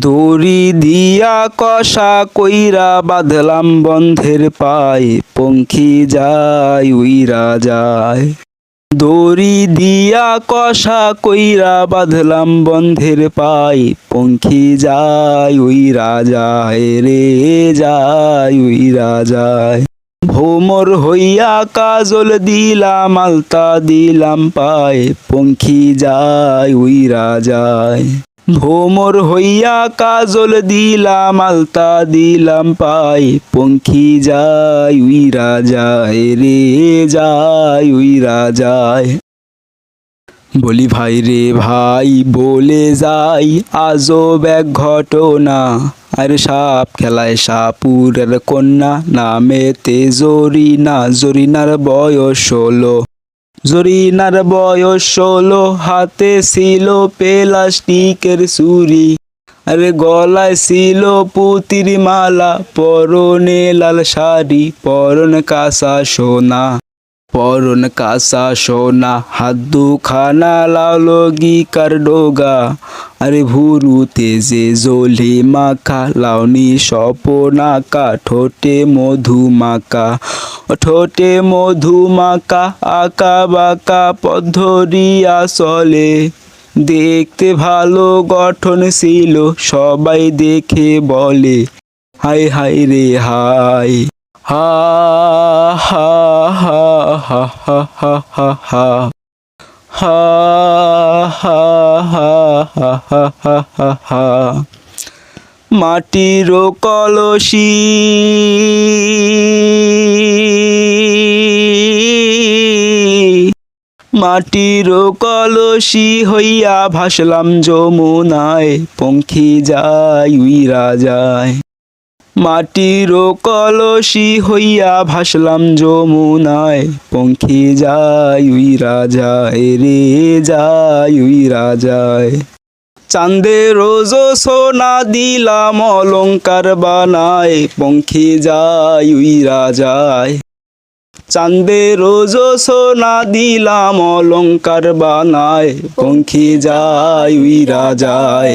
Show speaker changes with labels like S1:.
S1: দড়ি দিয়া কষা কইরা বাঁধলাম বন্ধের পায়, পঙ্খী যায়, উইরা যায়। দড়ি দিয়া কষা কইরা বাঁধলাম বন্ধের পায়, পঙ্খী যায়, উইরা যায়, রে যায়, উইরা যায়। ভোমর হইয়া কাজল দিলাম, আলতা দিলাম পায়, পঙ্খী যায়, উইরা যায়। ভোমর হইয়া কাজল দিলাম, আলতা দিলাম পাই পঙ্খী যায় উইরা যায় রে, যায় উইরা যায় বলি, ভাই রে ভাই, বলে যাই, আজব এক ঘটনা। আর সাপ খেলায় সাপুরের কন্যা নামেতে জরিনা জরিনার বয়স ষোলো। জরিনার বয়স ষোলো, হাতে ছিল প্লাস্টিকের সুরি আর গলায় ছিল পুতির মালা, পরনে লাল শাড়ি, পরন কাঁসা সোনা। পরন কাসা সোনা হাত দুখানা লালো গিকার ডোগা। আরে ভুরুতে যে জলি মাখা, লাউনি সপনাকা ঠোঁটে মধু মাকা ঠোঁটে মধু মাকা আঁকা বাঁকা পদ্ধরিয়া চলে দেখতে ভালো গঠন ছিল, সবাই দেখে বলে হাই হাই রে হাই হা হা হা। হা হা হা হা হা হা হা হা হা হা হা হা হা মাটির কলসি। মাটির কলসি হইয়া ভাসলাম যমুনায়, পঙ্খী যায়, উইরা যায়। মাটির কলসি হইয়া ভাসলাম যমুনায়। পঙ্খী যায় উইরা যায় রে যায় উই যায় চাঁদে রোজ সোনা দিলাম অলঙ্কার বানায়, পঙ্খী যায় উই যায় চাঁদে রোজ সোনা দিলাম অলঙ্কার বানায়, পঙ্খী যায় উই যায়